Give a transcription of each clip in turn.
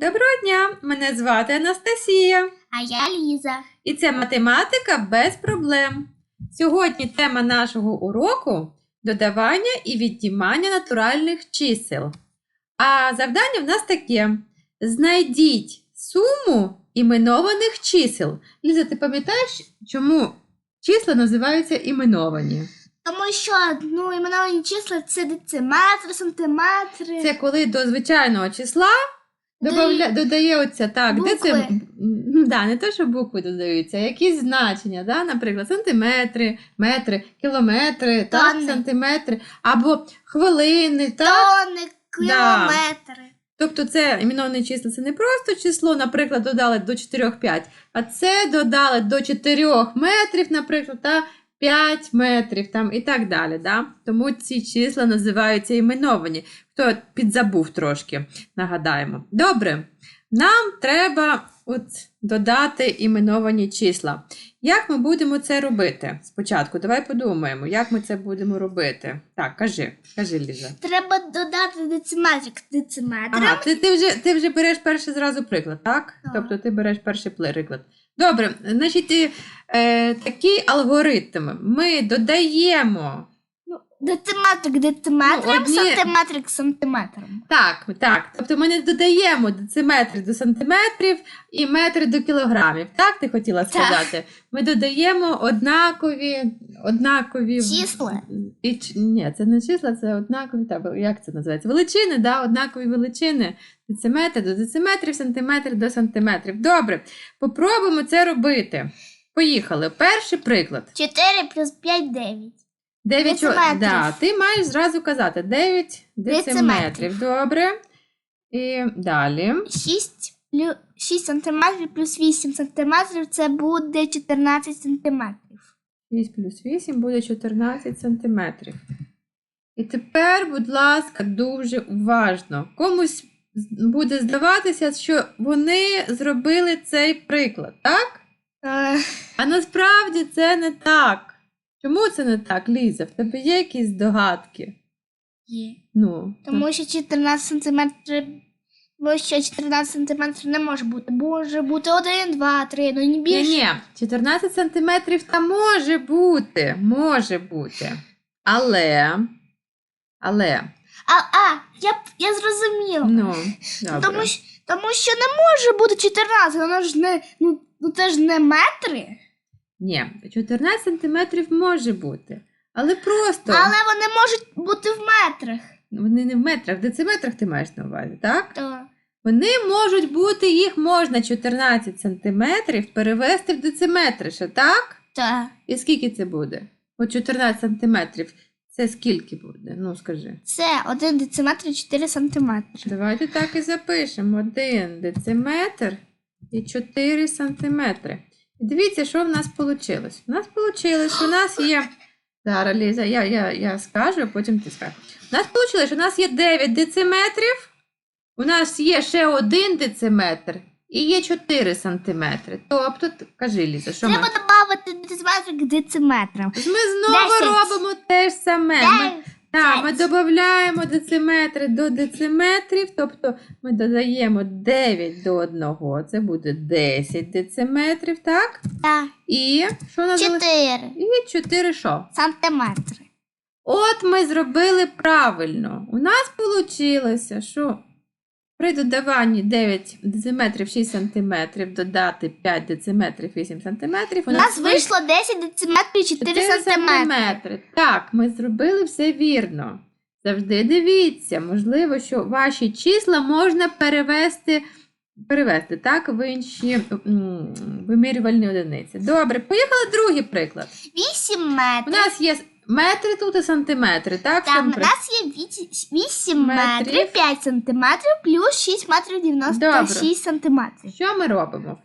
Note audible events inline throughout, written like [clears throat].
Доброго дня! Мене звати Анастасія. А я Ліза. І це математика без проблем. Сьогодні тема нашого уроку додавання і віднімання натуральних чисел. А завдання в нас таке: знайдіть суму іменованих чисел. Ліза, ти пам'ятаєш, чому числа називаються іменовані? Тому що ну, іменовані числа це дециметри, сантиметри. Це коли до звичайного числа Добавля... Додає оця, так, де це да, не те, що букви додаються, а якісь значення, да? наприклад, сантиметри, метри, кілометри, так, сантиметри, або хвилини, так? Тони, кілометри. Тобто це іменовне число, це не просто число, наприклад, додали до 4-5, а це додали до 4 метрів, наприклад, та 5 метрів там, і так далі. Да? Тому ці числа називаються іменовані. Хто підзабув трошки, нагадаємо. Добре, нам треба от додати іменовані числа. Як ми будемо це робити? Спочатку, давай подумаємо, як ми це будемо робити. Так, кажи, кажи, Ліза. Треба додати дециметрик дециметрам. Ага, ти, ти, вже, ти вже береш перший зразу приклад, так? Так. Тобто ти береш перший приклад. Добре, значить, е, такий алгоритм. Ми додаємо. Дециметрик дециметрам, Ну, одні- сантиметрик сантиметрам. Так, так. Тобто ми не додаємо дециметри до сантиметрів і метри до кілограмів. Так ти хотіла Так. сказати? Ми додаємо однакові, однакові Числа. І, ні, це не числа, це однакові, та, як це називається? Величини, да, однакові величини. Дециметр до дециметрів, сантиметр до сантиметрів. Добре, попробуємо це робити. Поїхали. Перший приклад. 4 плюс 5 9. 9 Дециметрів. Да, ти маєш зразу казати 9 дециметрів. Дециметрів. Добре. І далі. 6, 6 сантиметрів плюс 8 сантиметрів це буде 14 сантиметрів. 6 плюс 8 буде 14 сантиметрів. І тепер, будь ласка, дуже уважно. Комусь буде здаватися, що вони зробили цей приклад, так? Е, А насправді це не так. Чому це не так, Ліза? В тебе є якісь здогадки? Є. Ну, Тому що 14 сантиметрів, бо що 14 сантиметрів не може бути. Може бути 1, 2, 3, ну не більше. ні, 14 сантиметрів там може бути, може бути. Але, але, А, а, я, я зрозуміла. ну, добре. тому, що, тому що не може бути 14, воно ж не, ну, ну це ж не метри. Ні, 14 сантиметрів може бути. Але просто Але вони можуть бути в метрах. вони не в метрах, в дециметрах ти маєш на увазі, так? То. Вони можуть бути, їх можна 14 сантиметрів перевести в дециметри, ще так? Так. І скільки це буде? От 14 сантиметрів. Це скільки буде? Ну скажи. Це 1 дециметр і 4 сантиметри. Давайте так і запишемо. 1 дециметр і 4 сантиметри. Дивіться, що в нас вийшло. У нас вийшло, що у нас є. Зараз, Ліза, я, я, я скажу, а потім ти скажеш. У нас вийшло, що у нас є 9 дециметрів, у нас є ще 1 дециметр і є 4 сантиметри. Тобто, кажи, Ліза, що ми? Треба додати дециметр к дециметрам. Ми знову Десять. робимо те ж саме. Ми. Так, ми додаємо дециметри до дециметрів, тобто ми додаємо 9 до 1, це буде 10 дециметрів, так? Так. І що на нас? 4 І 4 що? сантиметри. От ми зробили правильно. У нас вийшло, що при додаванні 9 дециметрів 6 сантиметрів додати 5 дециметрів 8 сантиметрів, У нас вийшло 10 дециметрів 4 4 сантиметри. сантиметри. Так, ми зробили все вірно. Завжди дивіться, можливо, що ваші числа можна перевести, перевести так, в інші вимірювальні одиниці. Добре, поїхали другий приклад. 8 метрів. У нас є метри тут і сантиметри, так? Там у нас є 8 Метрів. метрів, 5 сантиметрів плюс 6 метрів 96 сантиметрів. Що ми робимо?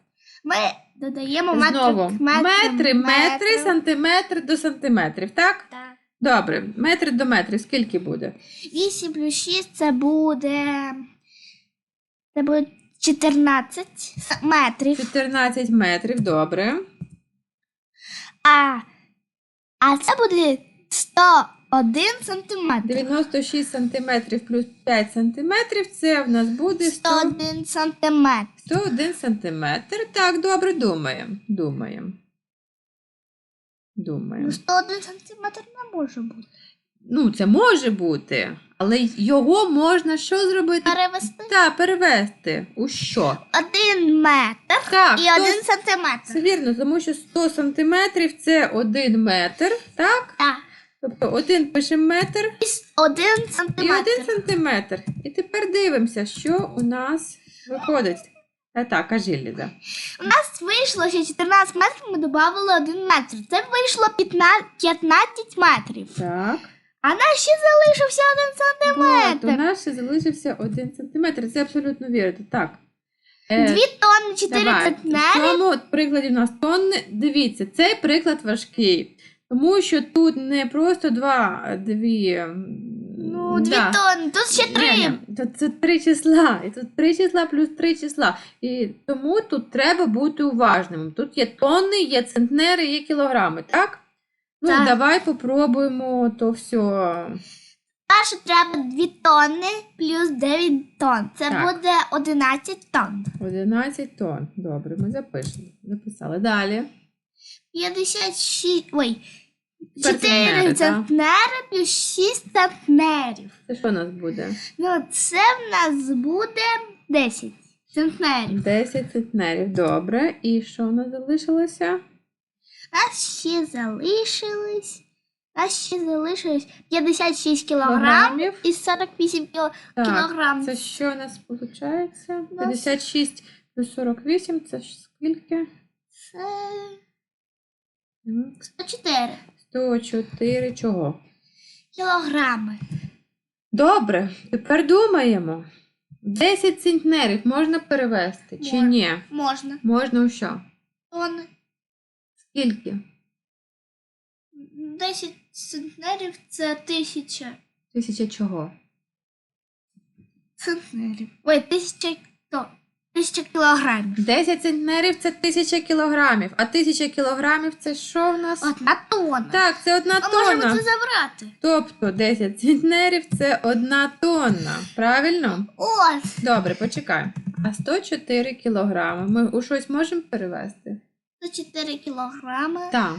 Ми додаємо метри, Знову метри, метри, метри, сантиметри до сантиметрів, так? Так. Добре, метри до метрів, скільки буде? 8 плюс 6 це буде. Це буде 14 с- метрів. 14 метрів, добре. А, а це буде 100 1 сантиметр. 96 см плюс 5 см це в нас буде 100, 101 сантиметр. 101 см. Так, добре, думаємо. Думаємо. Думаємо. Ну, 101 сантиметр не може бути. Ну, це може бути, але його можна що зробити? Перевести Так, перевести. У що? 1 метр Так, і 100 1 Це сантиметр. вірно, тому що 100 сантиметрів це 1 метр, так? Так. Тобто один пишемо метр І с- 1 і сантиметр. сантиметр. І тепер дивимося, що у нас виходить. А так, кажи, Ліза. У нас вийшло ще 14 метрів, ми додали 1 метр. Це вийшло 15, 15 метрів. Так. А нас ще залишився 1 От, у сантиметр. нас ще залишився 1 сантиметр. Це абсолютно вірно. Так. Е, 2 тонни 4 Давай. В центнери. цьому от прикладі у нас тонни. Дивіться, цей приклад важкий, тому що тут не просто два, дві. Ну, 2 да. тонни, тут ще 3. Ні, ні, Тут це три числа, і тут три числа плюс три числа. І тому тут треба бути уважним. Тут є тонни, є центнери, є кілограми, так? Ну, Так. давай попробуємо то все. Перше треба 2 тонни плюс 9 тонн. Це Так. буде 11 тонн. 11 тонн. Добре, ми запишемо. Записали. Далі. 56. Ой. 4 центнери, так? плюс 6 центнерів. Це що у нас буде? Ну, це в нас буде 10 центнерів. 10 центнерів. Добре. І що у нас залишилося? нас ще залишилось. Нас ще залишилось 56 кілограм Кілограмів. і 48 кіло... Так, кілограм. Це що у нас виходить? 56 плюс 48 це ж скільки? Це М, 104 104 чого? кілограми. Добре, тепер думаємо. 10 центнерів можна перевести чи Можна. ні? Можна. Можна у що? Тонни. Скільки? 10 центнерів це тисяча Тисяча чого? центнерів. Ой, тисяча то. Тисяча кілограмів. 10 центнерів це 1000 кілограмів, а 1000 кілограмів це що в нас? Одна тонна. Так, це одна А можемо це забрати. Тобто 10 центнерів це одна тонна. Правильно? Ось. Добре, почекай. А 104 кілограми ми у щось можемо перевести? 104 кілограми. Так.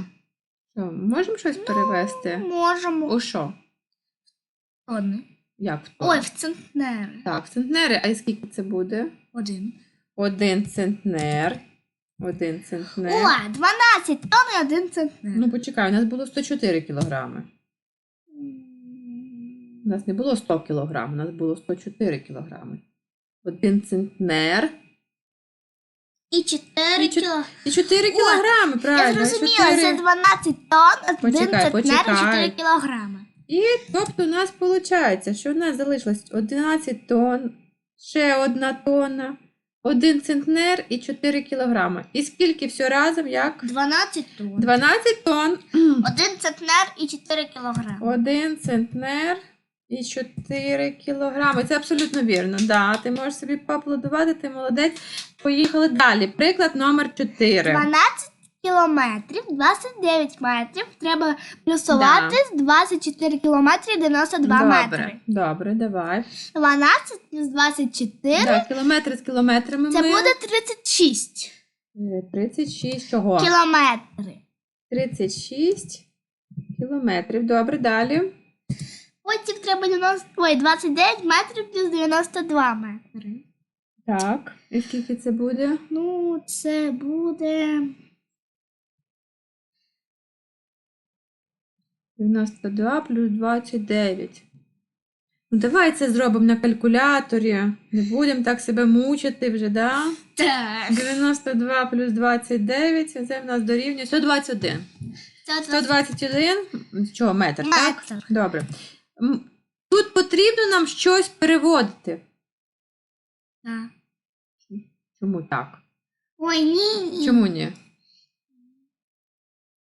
Що, можемо щось перевести? Можемо. У що? Тонни. Як в Ой, в центнери. Так, в центнери. А і скільки це буде? Один. Один центнер. Один центнер. О, 12 тонн і один центнер. Ну, почекай, у нас було 104 кілограми. У нас не було 100 кілограм, у нас було 104 кілограми. Один центнер. І 4 І чот- кілограми. І 4 кілограми, Я зрозуміла, 4. це 12 тонн, один Почекай, центнер і 4 кілограми. І тобто у нас виходить, що у нас залишилось 11 тонн, ще одна тонна, один центнер і 4 кілограми. І скільки все разом, як? 12 тонн. 12 тонн, [clears throat] Один центнер і 4 кілограми. один центнер і 4 кілограми. Це абсолютно вірно. Да, ти можеш собі поаплодувати, ти молодець. Поїхали далі. Приклад номер 4. 12 кілометрів, 29 метрів. Треба плюсувати з 24 кілометри 92 Добре, метри. добре, давай. 12 плюс 24 Да, кілометри з кілометрами це ми. буде 36 Е, 36 чого? кілометри. 36 кілометрів. Добре, далі. Потім треба 90, ой, 29 метрів плюс 92 метри. Так. І скільки це буде? Ну, це буде 92 плюс 29. Ну, давай це зробимо на калькуляторі. Не будемо так себе мучити вже, да? так. 92 плюс 29, це в нас дорівнює 121. Це 121, що, метр, так? метр. Добре. М, Тут потрібно нам щось переводити. Так. Чому так? Ой, ні. Чому ні?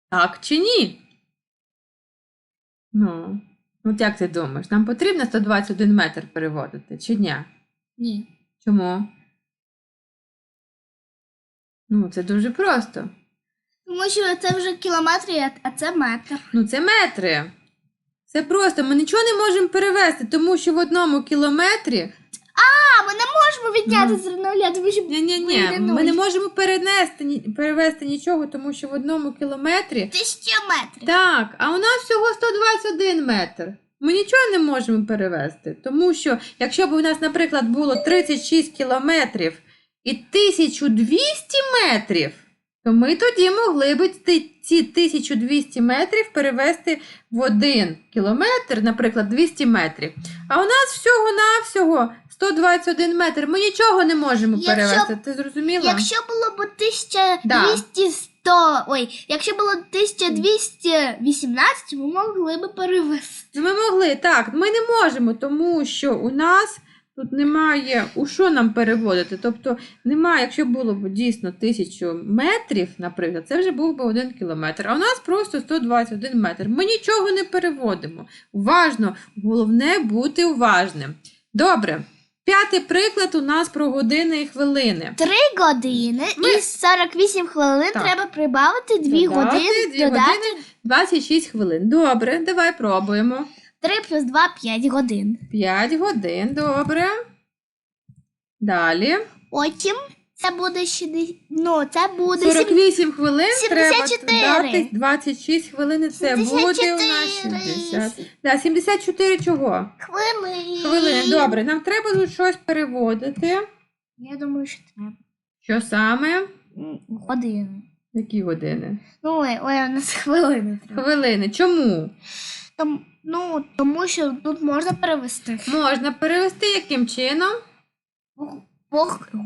Так чи ні? Ну, от як ти думаєш, нам потрібно 121 метр переводити, чи ні? Ні. Чому? Ну, це дуже просто. Тому що це вже кілометри, а- а це метр. Ну, це метри. Це просто ми нічого не можемо перевести, тому що в одному кілометрі А, ми не можемо відняти з нуля, тому що ні, ні, ні, вийде ми нуль. не можемо перенести ні- перевести нічого, тому що в одному кілометрі тисяча метрів. так, а у нас всього 121 метр. Ми нічого не можемо перевести, тому що якщо б у нас, наприклад, було 36 кілометрів і 1200 метрів, то ми тоді могли б ці- ці 1200 метрів перевести в один кілометр, наприклад, 200 метрів. А у нас всього-навсього 121 метр. Ми нічого не можемо Якщо перевести. Ти зрозуміла? Якщо було б 1200 100, ой, якщо було 1218, ми могли б перевести. Ну, Ми могли, так, ми не можемо, тому що у нас тут немає у що нам переводити. Тобто немає, якщо було б дійсно тисячу метрів, наприклад, це вже був би один кілометр. А у нас просто 121 метр. Ми нічого не переводимо. Уважно, головне бути уважним. Добре. П'ятий приклад у нас про години і хвилини. Три години Ми- і 48 хвилин Так. треба прибавити 2 Додати години, дві додати години. 26 хвилин. Добре, давай пробуємо. 3 плюс 2 5 годин. 5 годин, добре. Далі. Потім це буде 60, ну, це буде 48 хвилин 74. треба додати 26 хвилин, і це буде у нас 60. Да, 74 чого? хвилин. Хвилини. Добре, нам треба тут щось переводити. Я думаю, що треба. Що саме? Години. Які години? Ну, ой, ой, у нас хвилини треба. Хвилини. Чому? Том, ну, тому що тут можна перевести Можна перевести яким чином? По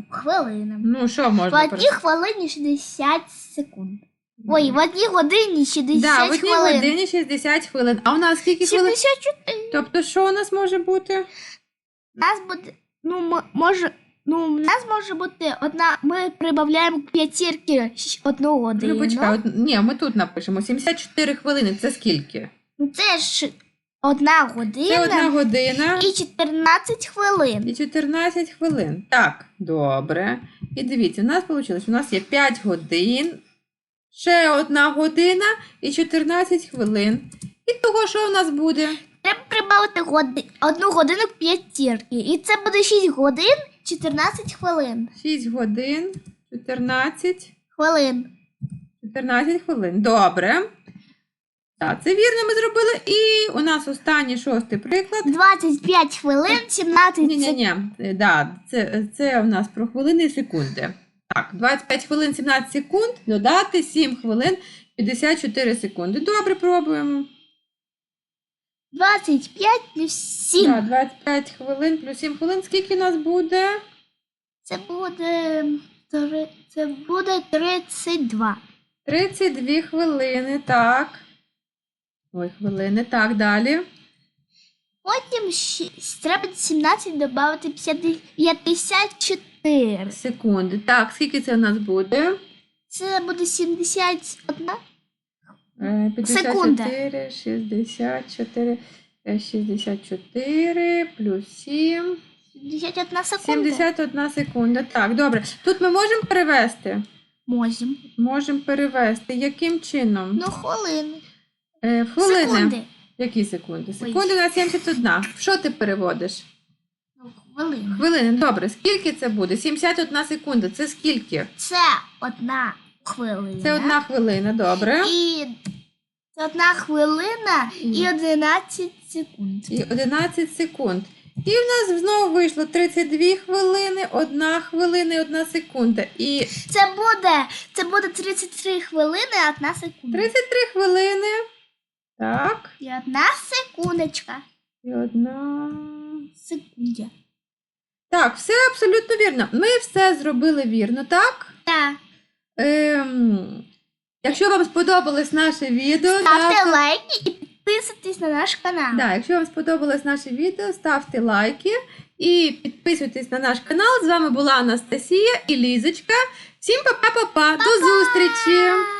хвилинам. Ну, що В одній перевести? хвилині 60 секунд. Ой, в одній годині 60 да, в одній хвилин. годині 60 хвилин. А у нас скільки хвилин? 74. Тобто, що у нас може бути? У нас буде, ну, м- може, ну, у нас може бути одна, ми прибавляємо к п'ятірки щ- одну годину. Ну, почекай, от, ні, ми тут напишемо 74 хвилини. Це скільки? Ну, це ж одна година, Це одна година. і 14 хвилин. І 14 хвилин. Так, добре. І дивіться, у нас вийшло, у нас є 5 годин, ще одна година і 14 хвилин. І того, що у нас буде? Треба прибавити годи, одну годину п'ятірки. І це буде 6 годин 14 хвилин. 6 годин, 14, Хвилин. 14 хвилин. Добре. Так, це вірно ми зробили. І у нас останній шостий приклад. 25 хвилин, 17 Ні-ні, ні Да, це, це у нас про хвилини і секунди. Так, 25 хвилин 17 секунд, додати 7 хвилин 54 секунди. Добре, пробуємо. 25 плюс 7. Да, 25 хвилин плюс 7 хвилин. Скільки у нас буде? Це буде. Це буде 32. 32 хвилини, так. Ой, хвилини, так, далі. Потім треба 17 додати 54. Секунди. Так, скільки це у нас буде? Це буде 71. Е, 54, 64, е, 64 плюс 7. 71 секунда. 71 секунда. Так, добре. Тут ми можемо перевести? Можемо. Можемо перевести. Яким чином? Ну, хвилини. Е, хвилини. Секунди. Які секунди? Секунди у нас 71. Що ти переводиш? Ну, хвилини. Хвилини. Добре. Скільки це буде? 71 секунда. Це скільки? Це одна хвилина. Це одна хвилина, добре. І це одна хвилина і 11 секунд. І 11 секунд. І в нас знову вийшло 32 хвилини, 1 хвилина і 1 секунда. І Це буде, це буде 33 хвилини, і одна секунда. 33 хвилини. Так. І одна секундочка. І одна. Секунді. Так, все абсолютно вірно. Ми все зробили вірно, так? Так. Ем, якщо вам сподобалось наше відео, Ставте ставте- лайки і підписуйтесь на наш канал. Да, якщо вам сподобалось наше відео, ставте лайки і підписуйтесь на наш канал. З вами була Анастасія і Лізочка. Всім па-па-па-па. До зустрічі!